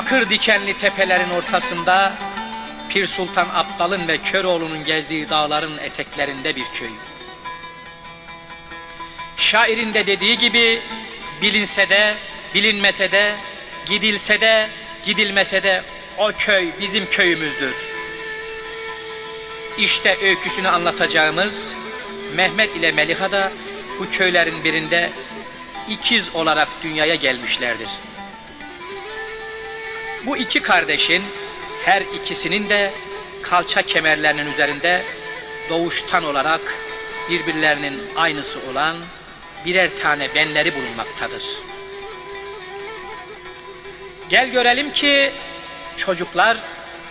Çakır dikenli tepelerin ortasında Pir Sultan Abdal'ın ve Köroğlu'nun geldiği dağların eteklerinde bir köy. Şairin de dediği gibi bilinse de bilinmese de gidilse de gidilmese de o köy bizim köyümüzdür. İşte öyküsünü anlatacağımız Mehmet ile Meliha da bu köylerin birinde ikiz olarak dünyaya gelmişlerdir. Bu iki kardeşin her ikisinin de kalça kemerlerinin üzerinde doğuştan olarak birbirlerinin aynısı olan birer tane benleri bulunmaktadır. Gel görelim ki çocuklar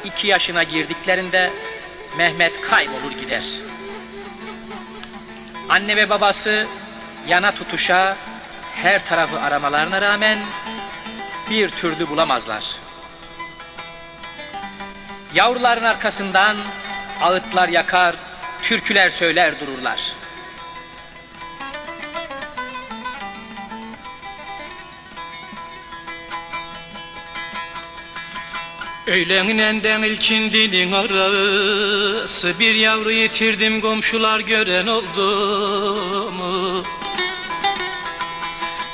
iki yaşına girdiklerinde Mehmet kaybolur gider. Anne ve babası yana tutuşa her tarafı aramalarına rağmen bir türlü bulamazlar. Yavruların arkasından ağıtlar yakar, türküler söyler dururlar. Öğleninden ilkindinin arası Bir yavru yitirdim komşular gören oldu mu?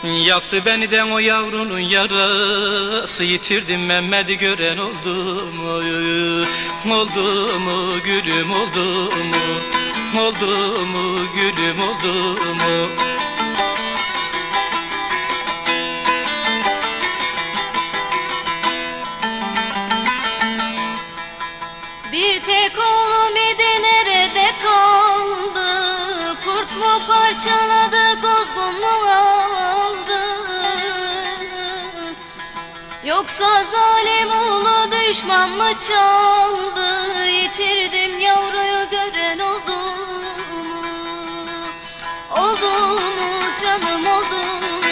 Yaktı beniden o yavrunun yarası Yitirdim Mehmet'i gören oldu mu? Oldu mu gülüm oldu mu? Oldu mu gülüm oldu mu? Bir tek oğlum idi nerede kaldı? Kurt mu parçaladı, kuzgun mu aldı? Yoksa zalim oğlu düşman mı çaldı? Yitirdim yavruyu gören oldu mu? Oldu mu canım oldu mu?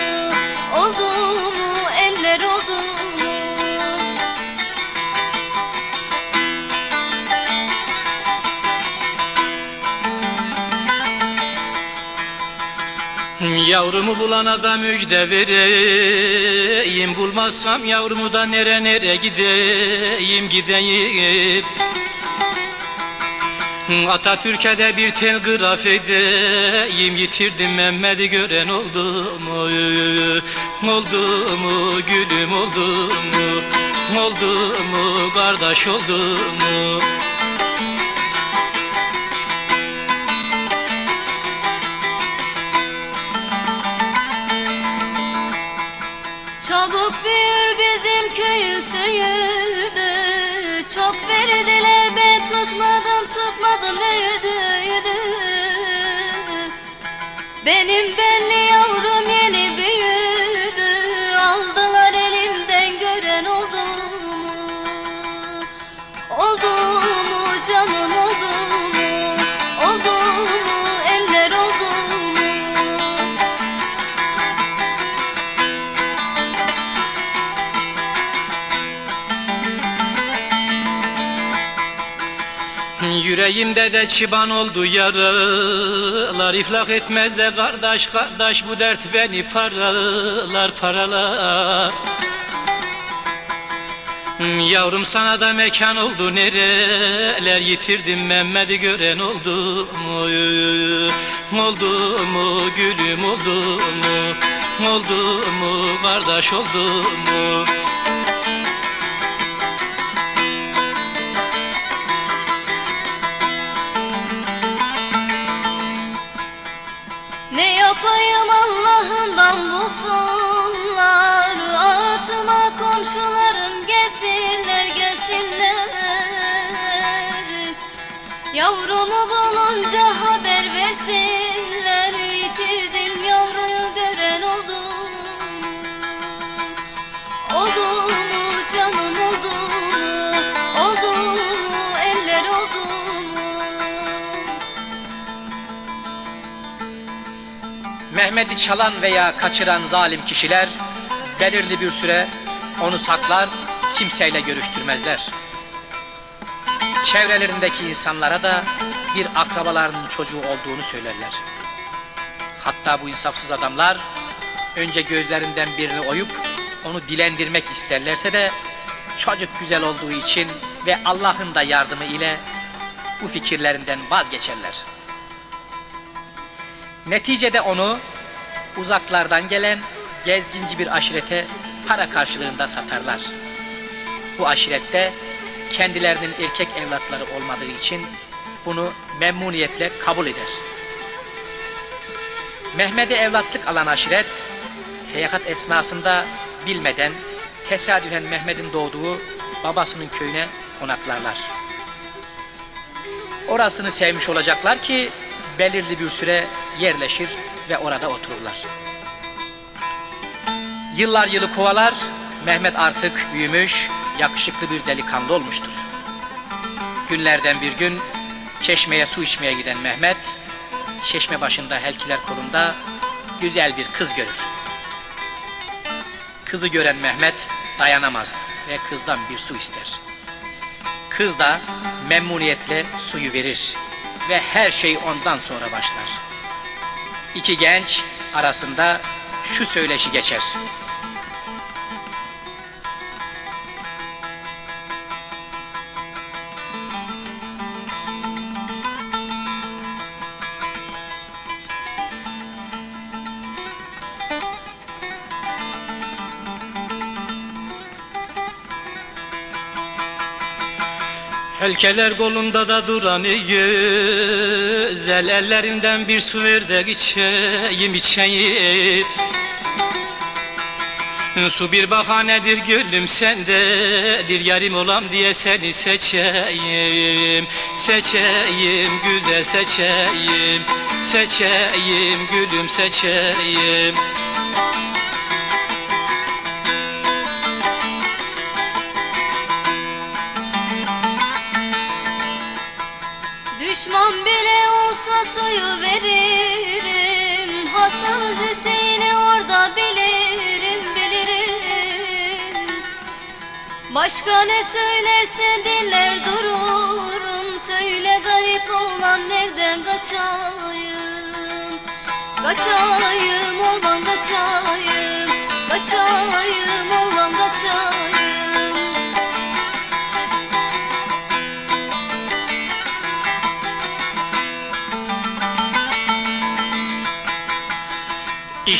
Yavrumu bulana da müjde vereyim Bulmazsam yavrumu da nere nere gideyim gideyim Atatürk'e de bir telgraf edeyim Yitirdim Mehmet'i gören oldu mu? Oldu mu gülüm oldu mu? Oldu mu kardeş oldu mu? Köyün suyuydu Çok verdiler ben tutmadım tutmadım öydü öydü Benim belli yavrum yeni büyüdü. Aldılar elimden gören oldu mu? Oldu mu canım Yüreğimde de çıban oldu yaralar. İflah etmez de kardeş kardeş bu dert beni paralar paralar. Yavrum sana da mekan oldu nereler? Yitirdim Mehmet'i gören oldu mu? Oldu mu? Gülüm oldu mu? Oldu mu? Kardeş oldu mu Allah'ından bulsunlar Ağatıma komşularım gelsinler gelsinler. Yavrumu bulunca haber versinler. Yitirdim Mehmet'i çalan veya kaçıran zalim kişiler belirli bir süre onu saklar, kimseyle görüştürmezler. Çevrelerindeki insanlara da bir akrabalarının çocuğu olduğunu söylerler. Hatta bu insafsız adamlar önce gözlerinden birini oyup onu dilendirmek isterlerse de çocuk güzel olduğu için ve Allah'ın da yardımı ile bu fikirlerinden vazgeçerler. Neticede onu uzaklardan gelen gezginci bir aşirete para karşılığında satarlar. Bu aşirette kendilerinin erkek evlatları olmadığı için bunu memnuniyetle kabul eder. Mehmet'e evlatlık alan aşiret, seyahat esnasında bilmeden tesadüfen Mehmet'in doğduğu babasının köyüne konaklarlar. Orasını sevmiş olacaklar ki belirli bir süre yerleşir ve orada otururlar. Yıllar yılı kovalar, Mehmet artık büyümüş, yakışıklı bir delikanlı olmuştur. Günlerden bir gün çeşmeye su içmeye giden Mehmet, çeşme başında helkiler kolunda güzel bir kız görür. Kızı gören Mehmet dayanamaz ve kızdan bir su ister. Kız da memnuniyetle suyu verir ve her şey ondan sonra başlar. İki genç arasında şu söyleşi geçer. Helkeler kolunda da duran güzel Ellerinden bir su ver de içeyim içeyim. Su bir bahanedir gülüm sendedir Yarim olam diye seni seçeyim. Seçeyim güzel seçeyim. Seçeyim gülüm seçeyim olsa suyu veririm Hasan Hüseyin'i orada bilirim bilirim. Başka ne söylerse dinler dururum Söyle garip olan nereden kaçayım? Kaçayım oğlan kaçayım oğlan kaçayım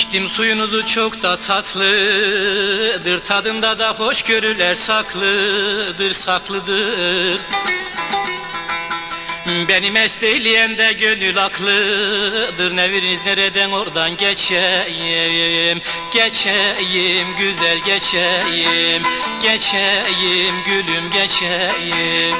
İçtim suyunuzu çok da tatlıdır. Tadında da hoşgörüler saklıdır saklıdır. Beni mest eyleyen de gönül aklıdır. Ne veriniz nereden oradan geçeyim? Geçeyim güzel geçeyim. Geçeyim gülüm geçeyim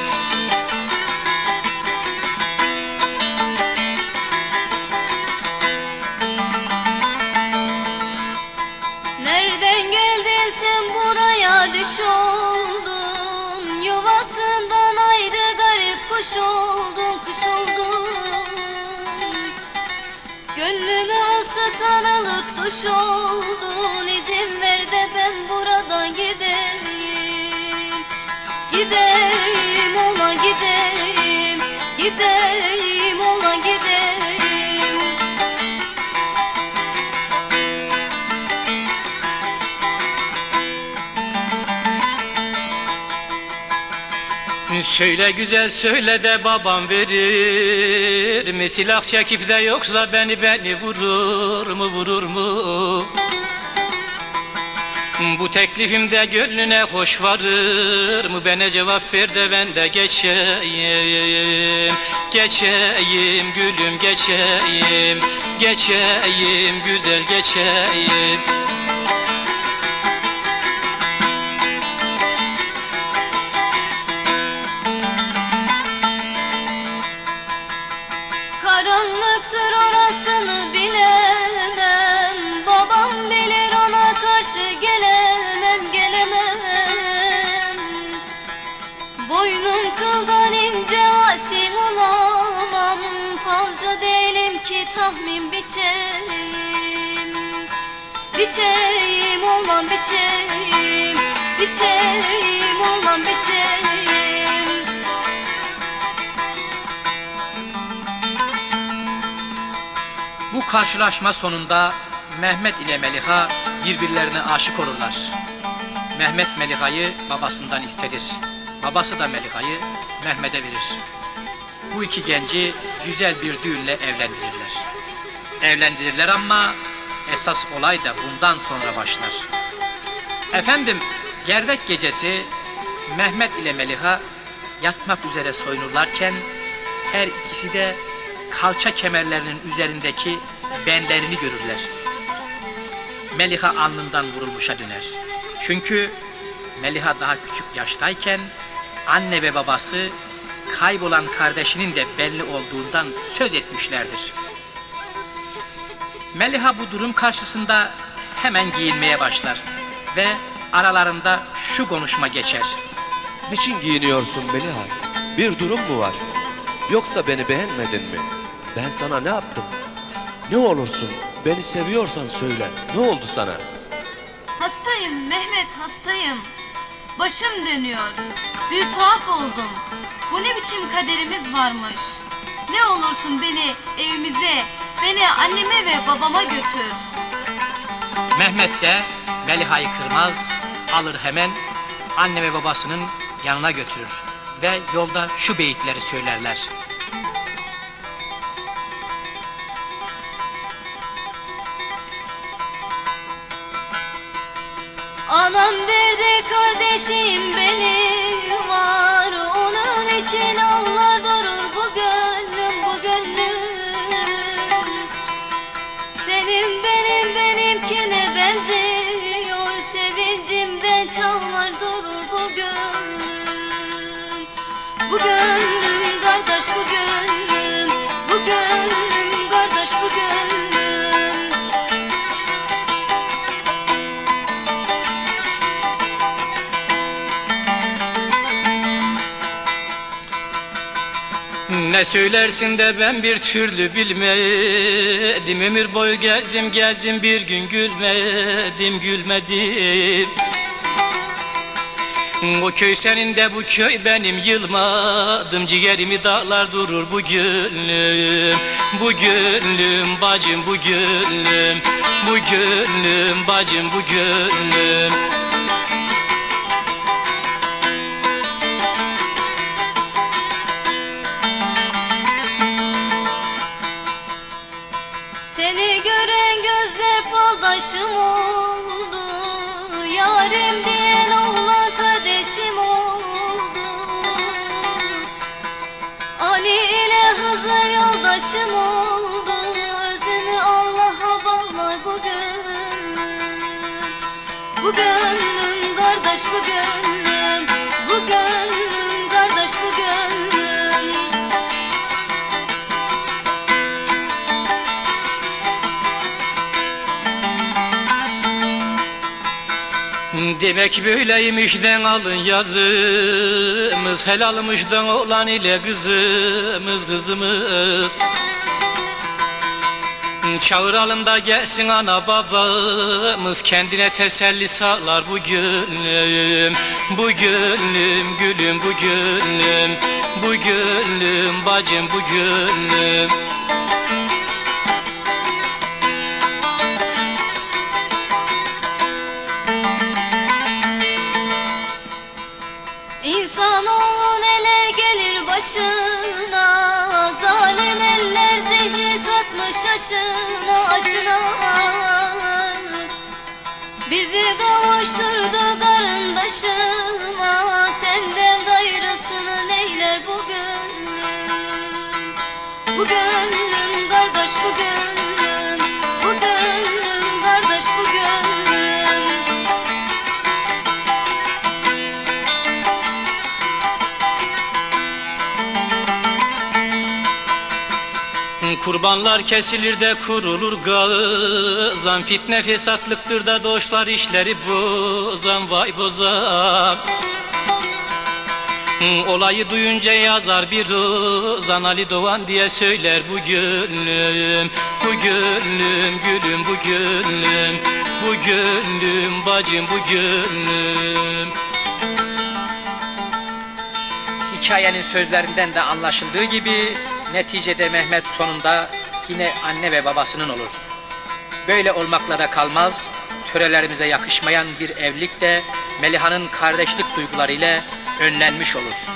kuş oldun kuş oldun Gönlümü ısıtan alık duş oldun İzin ver de ben buradan gideyim. Gideyim ola gideyim. Gideyim Söyle güzel söyle de babam verir mi? Silah çekip de yoksa beni beni vurur mu vurur mu? Bu teklifimde gönlüne hoş varır mı? Bana cevap ver de ben de geçeyim. Geçeyim gülüm geçeyim. Geçeyim güzel geçeyim Karanlıktır orasını bilemem. Babam bilir ona karşı gelemem gelemem. Boynum kıldan ince asil olamam. Falca değilim ki tahmin biçeyim. Biçeyim olan biçeyim. Biçeyim olan biçeyim Karşılaşma sonunda Mehmet ile Meliha birbirlerine aşık olurlar. Mehmet Melika'yı babasından istedir. Babası da Melika'yı Mehmet'e verir. Bu iki genci güzel bir düğünle evlendirirler. Evlendirirler ama esas olay da bundan sonra başlar. Efendim, gerdek gecesi Mehmet ile Meliha yatmak üzere soyunurlarken her ikisi de kalça kemerlerinin üzerindeki benlerini görürler. Meliha alnından vurulmuşa döner. Çünkü Meliha daha küçük yaştayken anne ve babası kaybolan kardeşinin de belli olduğundan söz etmişlerdir. Meliha bu durum karşısında hemen giyinmeye başlar ve aralarında şu konuşma geçer. Niçin giyiniyorsun Meliha? Bir durum mu var? Yoksa beni beğenmedin mi? Ben sana ne yaptım? Ne olursun beni seviyorsan söyle. Ne oldu sana? Hastayım Mehmet hastayım. Başım dönüyor. Bir tuhaf oldum. Bu ne biçim kaderimiz varmış. Ne olursun beni evimize, beni anneme ve babama götür. Mehmet de Meliha'yı kırmaz, alır hemen anne ve babasının yanına götürür ve yolda şu beyitleri söylerler. Anam derdi kardeşim benim var. Onun için Allah durur bu gönlüm bu gönlüm. Senin benim benimkine benziyor. Sevincimden çağlar durur bu gönlüm. Bu gönlüm Ne söylersin de ben bir türlü bilmedim. Ömür boyu geldim geldim bir gün gülmedim gülmedim. O köy senin de bu köy benim yılmadım. Ciğerimi dağlar durur bu gönlüm Bu gönlüm bacım bu gönlüm Bu gönlüm bacım bu gönlüm Yoldaşım oldu. Özümü Allah'a bağlar bu gönlüm Bu gönlüm kardeş bu gönlüm Demek böyleymiş den alın yazımız Helalmış den oğlan ile kızımız kızımız. Çağıralım da gelsin ana babamız Kendine teselli sağlar bu gönlüm. Gülüm bu gönlüm. Bacım bu İnsanoğlu neler gelir başına Zalim eller zehir katmış aşına aşına. Bizi kavuşturdu karındaşıma Kurbanlar kesilir de kurulur gazan. Fitne fesatlıktır da dostlar işleri bozan. Vay bozan. Olayı duyunca yazar bir ozan Ali Doğan diye söyler bu gönlüm Bu gönlüm gülüm bu gönlüm Bu gönlüm bacım bu gönlüm. Hikayenin sözlerinden de anlaşıldığı gibi neticede Mehmet sonunda yine anne ve babasının olur. Böyle olmakla da kalmaz, törelerimize yakışmayan bir evlilik de Meliha'nın kardeşlik duygularıyla önlenmiş olur.